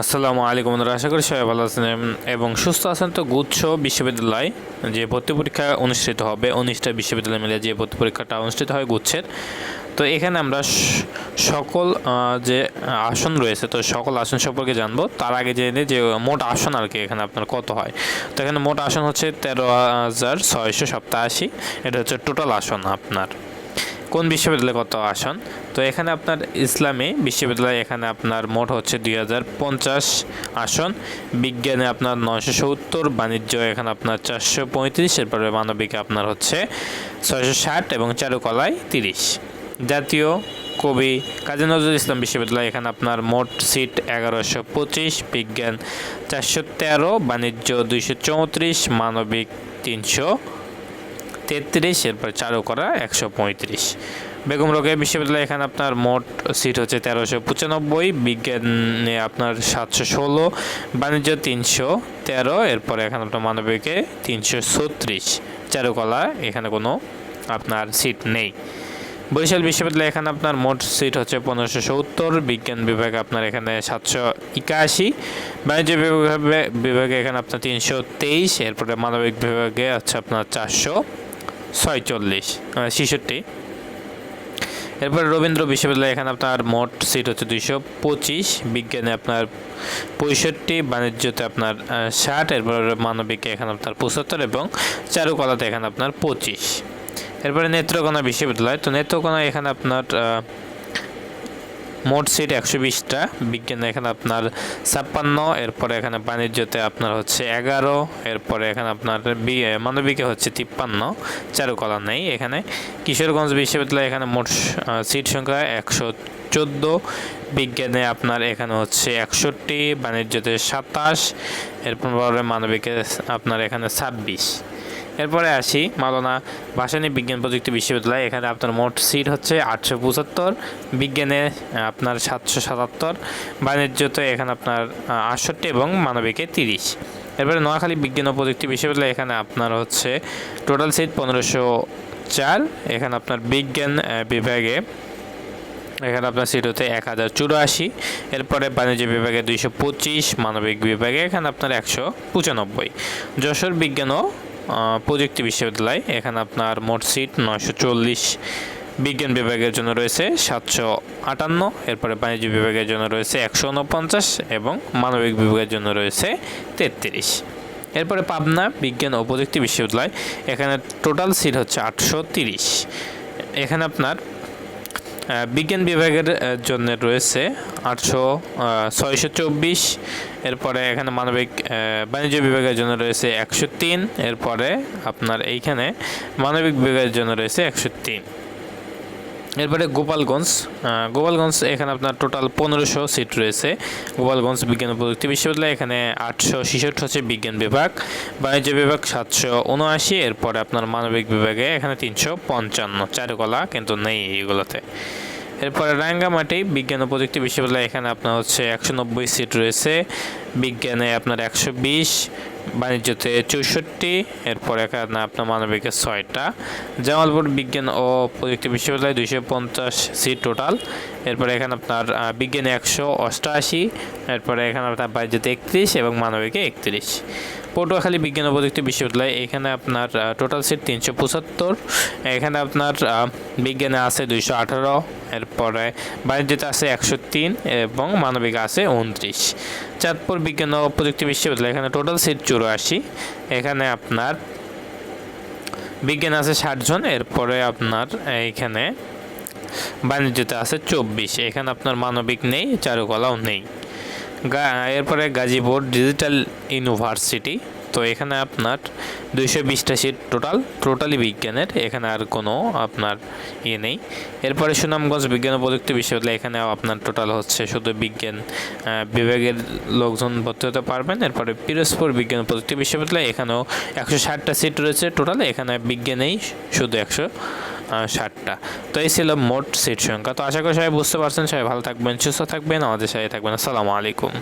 আসসালামু আলাইকুম বন্ধুরা, আশা করি সবাই ভালো আছেন এবং সুস্থ আছেন। তো গুচ্ছ বিশ্ববিদ্যালয় যে ভর্তি পরীক্ষা অনুষ্ঠিত হবে, উনিশটা বিশ্ববিদ্যালয় মিলে যে ভর্তি পরীক্ষাটা অনুষ্ঠিত হয় গুচ্ছের। তো এখানে আমরা সকল যে আসন রয়েছে, তো সকল আসন সম্পর্কে জানব। তার আগে জেনে যে মোট আসন আর কি এখানে আপনার কত হয়। তো এখানে মোট আসন হচ্ছে তেরো হাজার ছয়শো সপ্তাশি এটা হচ্ছে টোটাল আসন আপনার। কোন বিশ্ববিদ্যালয়ে কত আসন? তো এখানে আপনার ইসলামী বিশ্ববিদ্যালয়, এখানে আপনার মোট হচ্ছে দুই হাজার পঞ্চাশ আসন। বিজ্ঞানে আপনার নয়শো সত্তর, বাণিজ্য এখানে আপনার চারশো পঁয়ত্রিশ, এরপরে মানবিকে আপনার হচ্ছে ছয়শো ষাট এবং চারুকলায় তিরিশ। জাতীয় কবি কাজী নজরুল ইসলাম বিশ্ববিদ্যালয়, এখানে আপনার মোট সিট এগারোশো পঁচিশ, বিজ্ঞান চারশো তেরো, বাণিজ্য দুইশো চৌত্রিশ, মানবিক তিনশো। তেত্রিশ, এরপর চারুকলা একশো পঁয়ত্রিশ। বেগম রোকেয়া বিশ্ববিদ্যালয় এখানে আপনার মোট সিট হচ্ছে তেরোশো পঁচানব্বই, বিজ্ঞানে আপনার সাতশো ষোলো, বাণিজ্য তিনশো তেরো, এরপরে এখানে আপনার মানবিকে তিনশো ছত্রিশ। চারুকলা, এখানে কোনো আপনার সিট নেই। বরিশাল বিশ্ববিদ্যালয় এখানে আপনার মোট সিট হচ্ছে পনেরোশো সত্তর, বিজ্ঞান বিভাগে আপনার এখানে সাতশো একাশি, বাণিজ্য বিভাগে বিভাগে এখানে আপনার তিনশো তেইশ, এরপরে মানবিক বিভাগে আছে আপনার চারশো ছয়চল্লিশ ছেষট্টি। এরপরে রবীন্দ্র বিশ্ববিদ্যালয়, এখানে আপনার মোট সিট হচ্ছে দুইশো পঁচিশ। বিজ্ঞানে আপনার পঁয়ষট্টি, বাণিজ্যতে আপনার ষাট, এরপর মানবিকে এখানে আপনার পঁচাত্তর এবং চারুকলাতে এখানে আপনার পঁচিশ। এরপরে নেত্রকোনা বিশ্ববিদ্যালয়, তো নেত্রকোনা এখানে আপনার মোট সিট একশো বিশটা। বিজ্ঞানে এখানে আপনার ছাপ্পান্ন, এরপরে এখানে বাণিজ্যতে আপনার হচ্ছে এগারো, এরপরে এখানে আপনার মানবিকে হচ্ছে তিপ্পান্ন, চারুকলা নেই এখানে। কিশোরগঞ্জ বিশ্ববিদ্যালয় এখানে মোট সিট সংখ্যা একশো চোদ্দ, বিজ্ঞানে আপনার এখানে হচ্ছে একষট্টি, বাণিজ্যতে সাতাশ, এরপর মানবিকে আপনার এখানে ছাব্বিশ। এরপরে আসি, মাওলানা ভাসানী বিজ্ঞান প্রযুক্তি বিশ্ববিদ্যালয়। এখানে আপনার মোট সিট হচ্ছে আটশো পঁচাত্তর, বিজ্ঞানে আপনার সাতশো সাতাত্তর, বাণিজ্যতে এখানে আপনার আটষট্টি এবং মানবিকে তিরিশ। এরপরে নোয়াখালী বিজ্ঞান ও প্রযুক্তি বিশ্ববিদ্যালয়, এখানে আপনার হচ্ছে টোটাল সিট পনেরোশো চার, এখানে আপনার বিজ্ঞান বিভাগে, এখানে আপনার সিট হচ্ছে এক হাজার চুরাশি, এরপরে বাণিজ্য বিভাগে দুইশো পঁচিশ, মানবিক বিভাগে এখানে আপনার একশো পঁচানব্বই। যশোর বিজ্ঞান ও প্রযুক্তি বিশ্ববিদ্যালয়। এখানে আপনার মোট সিট নয়শো চল্লিশ। বিজ্ঞান বিভাগের জন্য রয়েছে সাতশো আটান্ন। এরপরে বাণিজ্য বিভাগের জন্য রয়েছে একশো উনপঞ্চাশ এবং মানবিক বিভাগের জন্য রয়েছে তেত্রিশ। এরপরে পাবনা বিজ্ঞান ও প্রযুক্তি বিশ্ববিদ্যালয়। এখানে টোটাল সিট হচ্ছে আটশো তিরিশ। এখানে আপনার বিজ্ঞান বিভাগের জন্য রয়েছে আটশো ছয়শো চব্বিশ। এরপরে এখানে মানবিক বাণিজ্য বিভাগের জন্য রয়েছে একশো তিন। এরপরে আপনার এইখানে মানবিক বিভাগের জন্য রয়েছে একশো তিন। এরপরে গোপালগঞ্জ। গোপালগঞ্জ, এখানে আপনার টোটাল পনেরোশো সিট রয়েছে। গোপালগঞ্জ বিজ্ঞান ও প্রযুক্তি বিশ্ববিদ্যালয়, এখানে আটশো ছেষট্টি হচ্ছে বিজ্ঞান বিভাগ, বাণিজ্য বিভাগ সাতশো উনআশি, এরপরে আপনার মানবিক বিভাগে এখানে তিনশো পঞ্চান্ন। চারুকলা কিন্তু নেই এইগুলোতে এরপরে রাঙ্গামাটি বিজ্ঞান ও প্রযুক্তি বিশ্ববিদ্যালয়, এখানে আপনার হচ্ছে একশো নব্বই সিট রয়েছে। বিজ্ঞানে আপনার একশো বিশ বাণিজ্যতে চৌষট্টি, এরপর এখানে আপনার মানবিকে ছয়টা। জামালপুর বিজ্ঞান ও প্রযুক্তি বিশ্ববিদ্যালয় দুইশো পঞ্চাশ সিট টোটাল। এরপরে এখানে আপনার বিজ্ঞানে একশো অষ্টআশি এরপরে এখানে আপনার বাণিজ্যতে একত্রিশ এবং মানবিকে একত্রিশ। পটুয়াখালী বিজ্ঞান ও প্রযুক্তি বিশ্ববিদ্যালয়, এখানে আপনার টোটাল সিট তিনশো পঁচাত্তর। এখানে আপনার বিজ্ঞানে আছে দুইশো আঠারো, এরপরে বাণিজ্যতে আছে একশো তিন এবং মানবিক আছে উনত্রিশ। চাঁদপুর বিজ্ঞান ও প্রযুক্তি বিশ্ববিদ্যালয়, এখানে টোটাল সিট চুরাশি এখানে আপনার বিজ্ঞান আছে ষাট জন, এরপরে আপনার এইখানে বাণিজ্যতে আছে চব্বিশ। এখানে আপনার মানবিক নেই, চারুকলাও নেই। এরপরে গাজীপুর ডিজিটাল ইউনিভার্সিটি। তো এখানে আপনার দুইশো বিশটা সিট টোটাল টোটালি বিজ্ঞানের, এখানে আর কোনো আপনার ইয়ে নেই। এরপরে সুনামগঞ্জ বিজ্ঞান ও প্রযুক্তি বিশ্ববিদ্যালয় এখানেও আপনার টোটাল হচ্ছে শুধু বিজ্ঞান বিভাগের লোকজন ভর্তি হতে পারবেন। এরপরে পিরোজপুর বিজ্ঞান ও প্রযুক্তি বিশ্ববিদ্যালয়, এখানেও একশো ষাটটা সিট রয়েছে টোটাল এখানে বিজ্ঞানেই শুধু একশো ষাটটা। তো এই ছিল মোট সিট সংখ্যা। তো আশা করি সবাই বুঝতে পারছেন। সবাই ভালো থাকবেন, সুস্থ থাকবেন, আমাদের সাথে থাকবেন। আসসালামু আলাইকুম।